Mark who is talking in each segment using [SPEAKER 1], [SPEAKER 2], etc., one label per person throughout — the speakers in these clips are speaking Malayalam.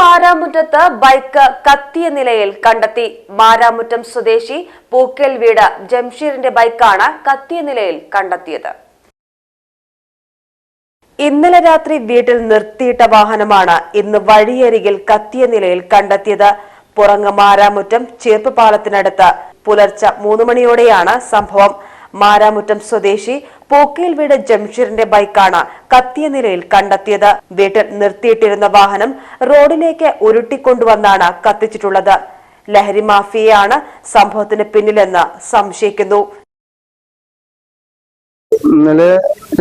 [SPEAKER 1] മാരാമുറ്റത്ത് ബൈക്ക് കത്തിയ നിലയിൽ കണ്ടെത്തി. മാരാമുറ്റം സ്വദേശി പൂക്കൽ വീട് ജംഷീറിന്റെ ബൈക്കാണ് കത്തിയ നിലയിൽ കണ്ടെത്തിയത്. ഇന്നലെ രാത്രി വീട്ടിൽ നിർത്തിയിട്ട വാഹനമാണ് ഇന്ന് വഴിയരികിൽ കത്തിയ നിലയിൽ കണ്ടെത്തിയത്. പുറങ്ങ് മാരാമുറ്റം ചീർപ്പ് പാലത്തിനടുത്ത് പുലർച്ചെ മൂന്ന് മണിയോടെയാണ് സംഭവം. മാരാമുറ്റം സ്വദേശി പൂക്കയിൽ വീട് ജംഷീറിന്റെ ബൈക്കാണ് കത്തിയ നിലയിൽ കണ്ടെത്തിയത്. വീട്ടിൽ നിർത്തിയിട്ടിരുന്ന വാഹനം റോഡിലേക്ക് ഉരുട്ടിക്കൊണ്ടുവന്നാണ് കത്തിച്ചിട്ടുള്ളത്. ലഹരി മാഫിയയാണ് സംഭവത്തിന് പിന്നിലെന്ന് സംശയിക്കുന്നു.
[SPEAKER 2] ഇന്നലെ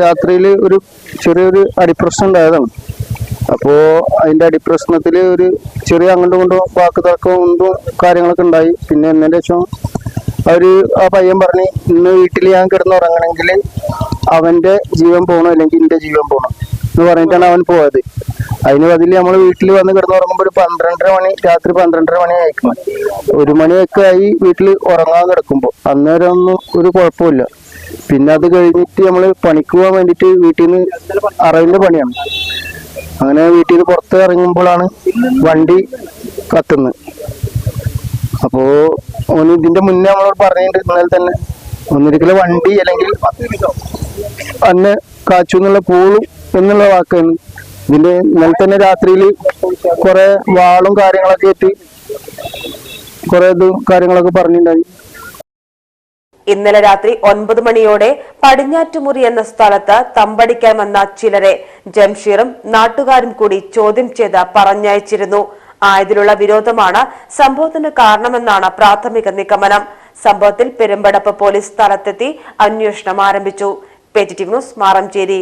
[SPEAKER 2] രാത്രിയിൽ ഒരു ചെറിയൊരു അടിപ്രശ്നം ഉണ്ടായതാണ്. അപ്പോ അതിന്റെ അടിപ്രശ്നത്തിൽ ഒരു ചെറിയ അങ്ങോട്ടും ഇങ്ങോട്ടും വാക്ക് തർക്കം കൊണ്ടും കാര്യങ്ങളൊക്കെ ഉണ്ടായി. പിന്നെ എന്നതിന്റെ ശേഷം അവർ ആ പയ്യൻ പറഞ്ഞു ഇന്ന് വീട്ടിൽ ഞാൻ കിടന്നുറങ്ങണമെങ്കിൽ അവന്റെ ജീവൻ പോകണം അല്ലെങ്കിൽ എന്റെ ജീവൻ പോകണം എന്ന് പറഞ്ഞിട്ടാണ് അവൻ പോയത്. അതിന് പതിൽ നമ്മൾ വീട്ടിൽ വന്ന് കിടന്നുറങ്ങുമ്പോൾ ഒരു പന്ത്രണ്ടര മണി രാത്രി പന്ത്രണ്ടര മണി ആയിരിക്കും. ഒരു മണിയൊക്കെ ആയി വീട്ടിൽ ഉറങ്ങാൻ കിടക്കുമ്പോൾ അന്നേരം ഒന്നും ഒരു കുഴപ്പമില്ല പിന്നെ അത് കഴിഞ്ഞിട്ട് നമ്മൾ പണിക്ക് പോകാൻ വേണ്ടിയിട്ട് വീട്ടിൽ നിന്ന് അറവിന്റെ പണിയാണ്. അങ്ങനെ വീട്ടിൽ നിന്ന് പുറത്ത് ഇറങ്ങുമ്പോഴാണ് വണ്ടി കത്തുന്നത്. അപ്പോ ഓന് ഇതിന്റെ മുന്നേ നമ്മളോട് പറഞ്ഞിട്ടുണ്ട് ഇന്നലെ തന്നെ. ഒന്നിരിക്കലും വണ്ടി അല്ലെങ്കിൽ അന്ന് കാച്ചു എന്നുള്ള പൂളും എന്നുള്ള വാക്കാണ്. ഇതിന്റെ ഇന്നലെ തന്നെ രാത്രിയിൽ കുറെ വാളും കാര്യങ്ങളൊക്കെ ആയിട്ട് കുറെ ഇതും കാര്യങ്ങളൊക്കെ പറഞ്ഞിട്ടുണ്ടായി.
[SPEAKER 1] ഇന്നലെ രാത്രി ഒൻപത് മണിയോടെ പടിഞ്ഞാറ്റുമുറി എന്ന സ്ഥലത്ത് തമ്പടിക്കാൻ വന്ന ചിലരെ ജംഷീറും നാട്ടുകാരും കൂടി ചോദ്യം ചെയ്ത് പറഞ്ഞയച്ചിരുന്നു. ആയതിലുള്ള വിരോധമാണ് സംഭവത്തിന് കാരണമെന്നാണ് പ്രാഥമിക നിഗമനം. സംഭവത്തിൽ പെരുമ്പടപ്പ് പോലീസ് സ്ഥലത്തെത്തി അന്വേഷണം ആരംഭിച്ചു. Page news Maranchery.